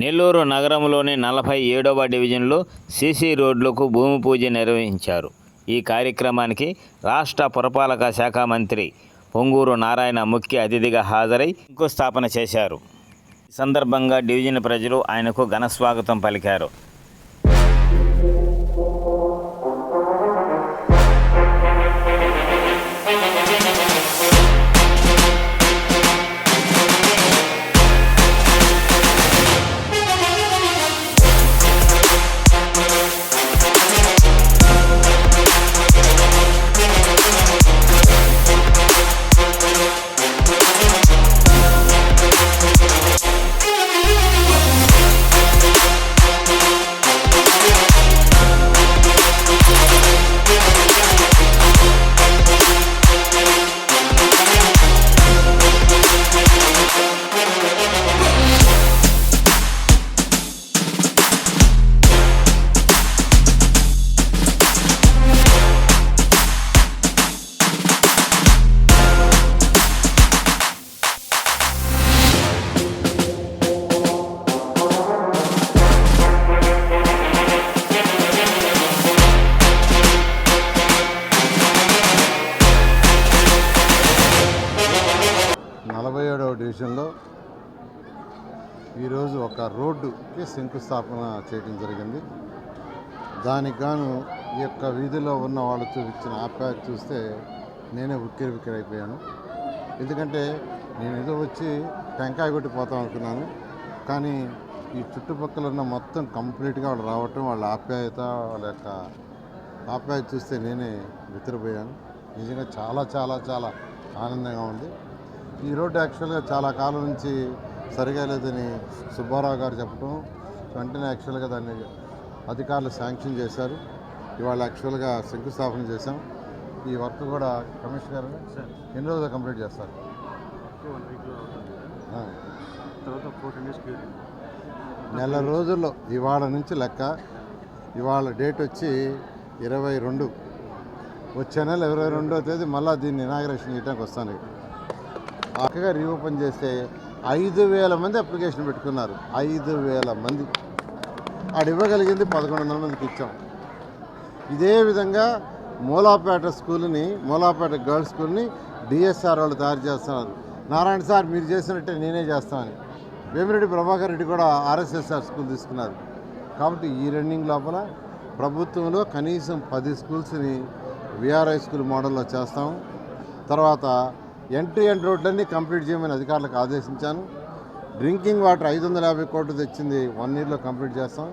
నెల్లూరు నగరంలోని నలభై ఏడవ డివిజన్లో సీసీ రోడ్లకు భూమి పూజ నిర్వహించారు. ఈ కార్యక్రమానికి రాష్ట్ర పురపాలక శాఖ మంత్రి పొంగూరు నారాయణ ముఖ్య అతిథిగా హాజరై శంకుస్థాపన చేశారు. ఈ సందర్భంగా డివిజన్ ప్రజలు ఆయనకు ఘనస్వాగతం పలికారు. ఈరోజు ఒక రోడ్డుకి శంకుస్థాపన చేయడం జరిగింది. దానికి గాను ఈ యొక్క వీధిలో ఉన్న వాళ్ళు చూపించిన ఆప్యాయత చూస్తే నేనే ఉక్కిరి ఉక్కిరి అయిపోయాను. ఎందుకంటే నేను ఏదో వచ్చి టెంకాయ కొట్టిపోతాం అనుకున్నాను. కానీ ఈ చుట్టుపక్కల ఉన్న మొత్తం కంప్లీట్గా వాళ్ళు రావటం వాళ్ళ ఆప్యాయత వాళ్ళ యొక్క ఆప్యాయత చూస్తే నేనే వితిరిపోయాను నిజంగా చాలా చాలా చాలా ఆనందంగా ఉంది. ఈ రోడ్డు యాక్చువల్గా చాలా కాలం నుంచి సరిగా లేదని సుబ్బారావు గారు చెప్పడం వెంటనే యాక్చువల్గా దాన్ని అధికారులు శాంక్షన్ చేశారు. ఇవాళ యాక్చువల్గా శంకుస్థాపన చేశాం. ఈ వర్క్ కూడా కమిషనర్ గారు ఎన్ని రోజులు కంప్లీట్ చేస్తారు? నెల రోజుల్లో ఇవాళ నుంచి లెక్క. ఇవాళ డేట్ వచ్చి ఇరవై రెండు. వచ్చే నెల ఇరవై రెండో తేదీ మళ్ళీ దీన్ని ఇనాగ్రేషన్ చేయడానికి వస్తాను. చక్కగా రీఓపెన్ చేస్తే ఐదు వేల మంది అప్లికేషన్ పెట్టుకున్నారు. ఐదు వేల మంది. ఆడు ఇవ్వగలిగింది పదకొండు వందల మందికి ఇచ్చాం. ఇదే విధంగా మూలాపేట స్కూల్ని మూలాపేట గర్ల్స్ స్కూల్ని డిఎస్ఆర్ వాళ్ళు తయారు చేస్తున్నారు. నారాయణ సార్ మీరు చేసినట్టే నేనే చేస్తామని వేమిరెడ్డి ప్రభాకర్ రెడ్డి కూడా ఆర్ఎస్ఎస్ఆర్ స్కూల్ తీసుకున్నారు. కాబట్టి ఈ రన్నింగ్ లోపల ప్రభుత్వంలో కనీసం పది స్కూల్స్ని విఆర్ఐ స్కూల్ మోడల్లో చేస్తాం. తర్వాత ఎంట్రీ అండ్ రోడ్లన్నీ కంప్లీట్ చేయమని అధికారులకు ఆదేశించాను. డ్రింకింగ్ వాటర్ ఐదు వందల యాభై కోట్లు తెచ్చింది వన్ ఇయర్లో కంప్లీట్ చేస్తాం.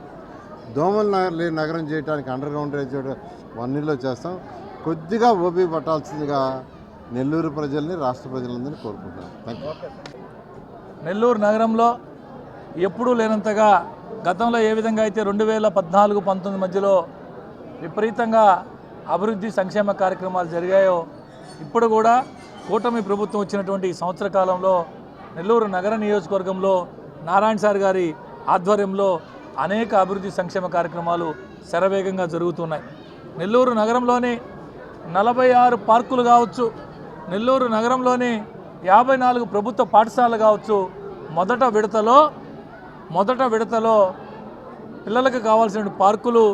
దోమలు నగ- నగరం చేయడానికి అండర్ గ్రౌండ్ డ్రైనేజ్ వన్ ఇయర్లో చేస్తాం. కొద్దిగా ఓపీ పట్టాల్సిందిగా నెల్లూరు ప్రజల్ని రాష్ట్ర ప్రజలందరినీ కోరుకుంటున్నాను థ్యాంక్ యూ నెల్లూరు నగరంలో ఎప్పుడూ లేనంతగా గతంలో ఏ విధంగా అయితే రెండు వేల పద్నాలుగు పంతొమ్మిది మధ్యలో విపరీతంగా అభివృద్ధి సంక్షేమ కార్యక్రమాలు జరిగాయో ఇప్పుడు కూడా కూటమి ప్రభుత్వం వచ్చినటువంటి ఈ సంవత్సర కాలంలో నెల్లూరు నగర నియోజకవర్గంలో నారాయణ సార్ గారి ఆధ్వర్యంలో అనేక అభివృద్ధి సంక్షేమ కార్యక్రమాలు శరవేగంగా జరుగుతున్నాయి. నెల్లూరు నగరంలోని నలభై ఆరు పార్కులు కావచ్చు నెల్లూరు నగరంలోని యాభై నాలుగు ప్రభుత్వ పాఠశాలలు కావచ్చు మొదట విడతలో మొదట విడతలో పిల్లలకు కావాల్సిన పార్కులు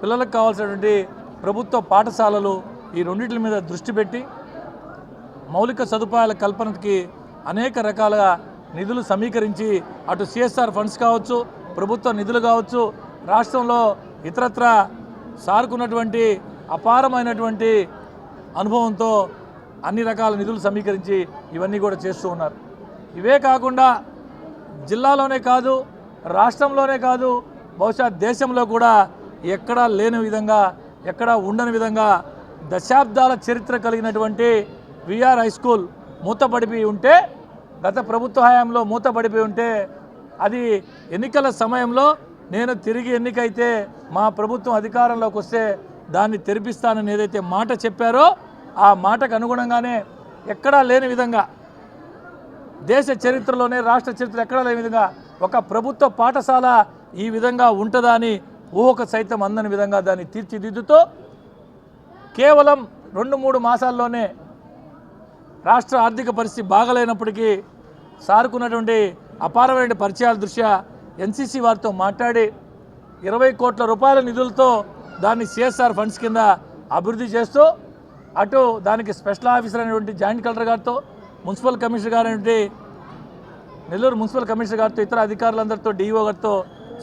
పిల్లలకు కావాల్సినటువంటి ప్రభుత్వ పాఠశాలలు ఈ రెండింటి మీద దృష్టి పెట్టి మౌలిక సదుపాయాల కల్పనకి అనేక రకాలుగా నిధులు సమీకరించి అటు సిఎస్ఆర్ ఫండ్స్ కావచ్చు ప్రభుత్వ నిధులు కావచ్చు రాష్ట్రంలో ఇతరత్ర సారుకున్నటువంటి అపారమైనటువంటి అనుభవంతో అన్ని రకాల నిధులు సమీకరించి ఇవన్నీ కూడా చేస్తూ ఉన్నారు. ఇవే కాకుండా జిల్లాలోనే కాదు రాష్ట్రంలోనే కాదు బహుశా దేశంలో కూడా ఎక్కడా లేని విధంగా ఎక్కడా ఉండని విధంగా దశాబ్దాల చరిత్ర కలిగినటువంటి విఆర్ హై స్కూల్ మూతపడిపోయి ఉంటే గత ప్రభుత్వ హయాంలో మూతపడిపోయి ఉంటే అది ఎన్నికల సమయంలో నేను తిరిగి ఎన్నికైతే మా ప్రభుత్వం అధికారంలోకి వస్తే దాన్ని తెరిపిస్తానని ఏదైతే మాట చెప్పారో ఆ మాటకు అనుగుణంగానే ఎక్కడా లేని విధంగా దేశ చరిత్రలోనే రాష్ట్ర చరిత్ర ఎక్కడా లేని విధంగా ఒక ప్రభుత్వ పాఠశాల ఈ విధంగా ఉంటుందా అని ఊహక సైతం అందని విధంగా దాన్ని తీర్చిదిద్దుతూ కేవలం రెండు మూడు మాసాల్లోనే రాష్ట్ర ఆర్థిక పరిస్థితి బాగలేనప్పటికీ సారుకున్నటువంటి అపారమైన పరిచయాల దృష్ట్యా ఎన్సీసీ వారితో మాట్లాడి ఇరవై కోట్ల రూపాయల నిధులతో దాన్ని సిఎస్ఆర్ ఫండ్స్ కింద అభివృద్ధి చేస్తూ అటు దానికి స్పెషల్ ఆఫీసర్ అయినటువంటి జాయింట్ కలెక్టర్ గారితో మున్సిపల్ కమిషనర్ గారైనటువంటి నెల్లూరు మున్సిపల్ కమిషనర్ గారితో ఇతర అధికారులందరితో డిఈఓ గారితో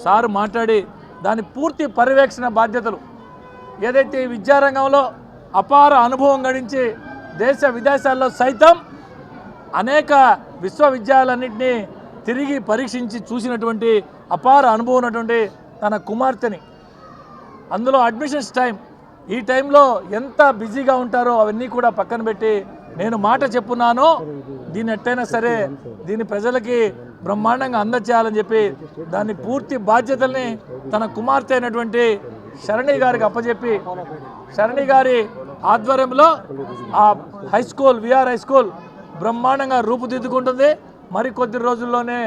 సారు మాట్లాడి దాని పూర్తి పర్యవేక్షణ బాధ్యతలు ఏదైతే విద్యారంగంలో అపార అనుభవం గడించి దేశ విదేశాల్లో సైతం అనేక విశ్వవిద్యాలయాలన్నింటినీ తిరిగి పరీక్షించి చూసినటువంటి అపార అనుభవం ఉన్నటువంటి తన కుమార్తెని. అందులో అడ్మిషన్స్ టైం. ఈ టైంలో ఎంత బిజీగా ఉంటారో అవన్నీ కూడా పక్కన పెట్టి నేను మాట చెప్పున్నాను. దీన్ని ఎట్టయినా సరే దీన్ని ప్రజలకి బ్రహ్మాండంగా అందచేయాలని చెప్పి దాన్ని పూర్తి బాధ్యతల్ని తన కుమార్తె అయినటువంటి శరణి గారికి అప్పచెప్పి శరణి గారి ఆధ్వర్యంలో ఆ high school V R high school బ్రహ్మాండంగా రూపుదిద్దుకుంటుంది. మరి కొద్ది రోజుల్లోనే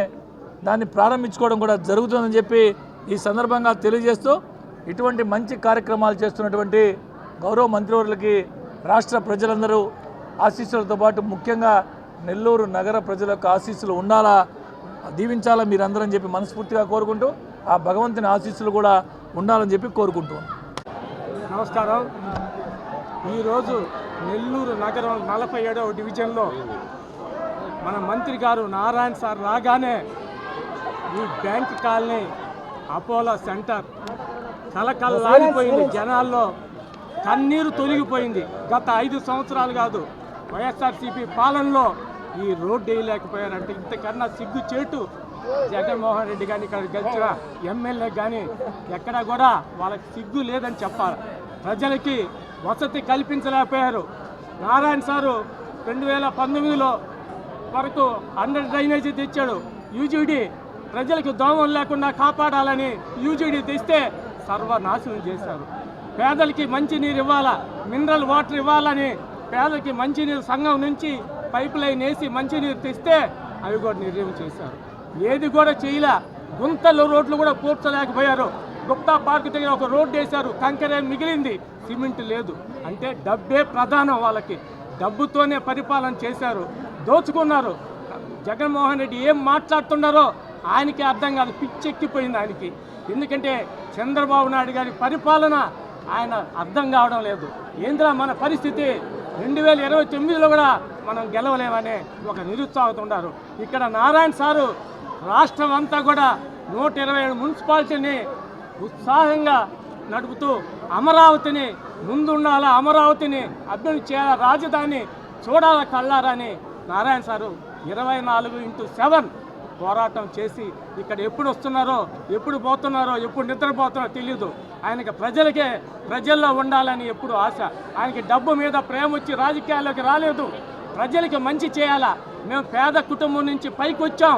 దాన్ని ప్రారంభించుకోవడం కూడా జరుగుతుందని చెప్పి ఈ సందర్భంగా తెలియజేస్తూ ఇటువంటి మంచి కార్యక్రమాలు చేస్తున్నటువంటి గౌరవ మంత్రివర్లకి రాష్ట్ర ప్రజలందరూ ఆశీస్సులతో పాటు ముఖ్యంగా నెల్లూరు నగర ప్రజల యొక్క ఆశీస్సులు ఉండాలా దీవించాలా మీరందరని చెప్పి మనస్ఫూర్తిగా కోరుకుంటూ ఆ భగవంతుని ఆశీస్సులు కూడా ఉండాలని చెప్పి కోరుకుంటూ నమస్కారం. ఈరోజు నెల్లూరు నగరం నలభై ఏడవ డివిజన్లో మన మంత్రి గారు నారాయణ సార్ రాగానే ఈ బ్యాంక్ కాలనీ అపోలో సెంటర్ కలకల్లాడిపోయింది జనాల్లో. కన్నీరు తొలగిపోయింది. గత ఐదు సంవత్సరాలు కాదు వైఎస్ఆర్సీపీ పాలనలో ఈ రోడ్డు వేయలేకపోయారంటే ఇంతకన్నా సిగ్గు చేటు జగన్మోహన్ రెడ్డి కానీ ఇక్కడ గెలిచిన ఎమ్మెల్యే కానీ ఎక్కడా కూడా వాళ్ళకి సిగ్గు లేదని చెప్పాలి. ప్రజలకి వసతి కల్పించలేకపోయారు. నారాయణ సారు రెండు వేల పంతొమ్మిదిలో వరకు అండర్ డ్రైనేజీ తెచ్చాడు. యూజీడీ ప్రజలకు దోమం లేకుండా కాపాడాలని యూజీడీ తెస్తే సర్వనాశనం చేశారు. పేదలకి మంచినీరు ఇవ్వాలా? మినరల్ వాటర్ ఇవ్వాలని పేదలకి మంచినీరు సంఘం నుంచి పైప్ లైన్ వేసి మంచినీరు తెస్తే అవి కూడా నిర్ణయం చేశారు. ఏది కూడా చేయలే. గుంతలు రోడ్లు కూడా పూడ్చలేకపోయారు. గుప్తా పార్క్ దగ్గర ఒక రోడ్డు వేశారు. కంకరే మిగిలింది. సిమెంట్ లేదు. అంటే డబ్బే ప్రధానం వాళ్ళకి. డబ్బుతోనే పరిపాలన చేశారు. దోచుకున్నారు. జగన్మోహన్ రెడ్డి ఏం మాట్లాడుతున్నారో ఆయనకి అర్థం కాదు. పిచ్చెక్కిపోయింది ఆయనకి. ఎందుకంటే చంద్రబాబు నాయుడు గారి పరిపాలన ఆయన అర్థం కావడం లేదు. ఏంద్రా మన పరిస్థితి? రెండు వేల ఇరవై తొమ్మిదిలో కూడా మనం గెలవలేమనే ఒక నిరుత్సాహత ఉన్నారు ఇక్కడ నారాయణ సారు రాష్ట్రం అంతా కూడా నూట ఇరవై ఏడు మున్సిపాలిటీని ఉత్సాహంగా నడుపుతూ అమరావతిని ముందుండాలా అమరావతిని అభివృద్ధి చేయాల రాజధాని చూడాల కళ్ళారని నారాయణ సారు ఇరవై నాలుగు ఇంటూ సెవెన్ పోరాటం చేసి ఇక్కడ ఎప్పుడు వస్తున్నారో ఎప్పుడు పోతున్నారో ఎప్పుడు నిద్రపోతున్నారో తెలియదు ఆయనకి ప్రజలకే ప్రజల్లో ఉండాలని ఎప్పుడు ఆశ. ఆయనకి డబ్బు మీద ప్రేమ వచ్చి రాజకీయాల్లోకి రాలేదు. ప్రజలకి మంచి చేయాలా? మేము పేద కుటుంబం నుంచి పైకి వచ్చాం.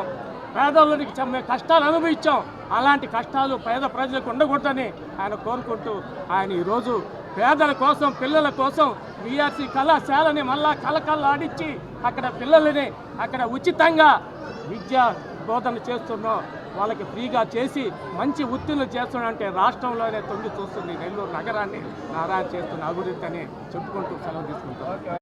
పేదవాళ్ళకి మేము కష్టాలు అనుభవించాం. అలాంటి కష్టాలు పేద ప్రజలకు ఉండకూడదని ఆయన కోరుకుంటూ ఆయన ఈరోజు పేదల కోసం పిల్లల కోసం బీఆర్సీ కళాశాలని మళ్ళా కలకల్లాడించి అక్కడ పిల్లలని అక్కడ ఉచితంగా విద్య బోధన చేస్తున్నాం వాళ్ళకి ఫ్రీగా చేసి మంచి ఉత్తీర్ణులు చేస్తున్నాడంటే రాష్ట్రంలోనే తొంగి చూస్తుంది నెల్లూరు నగరాన్ని. నారాయణ చేస్తున్న అభివృద్ధి అని చెప్పుకుంటూ సెలవు తీసుకుంటాం.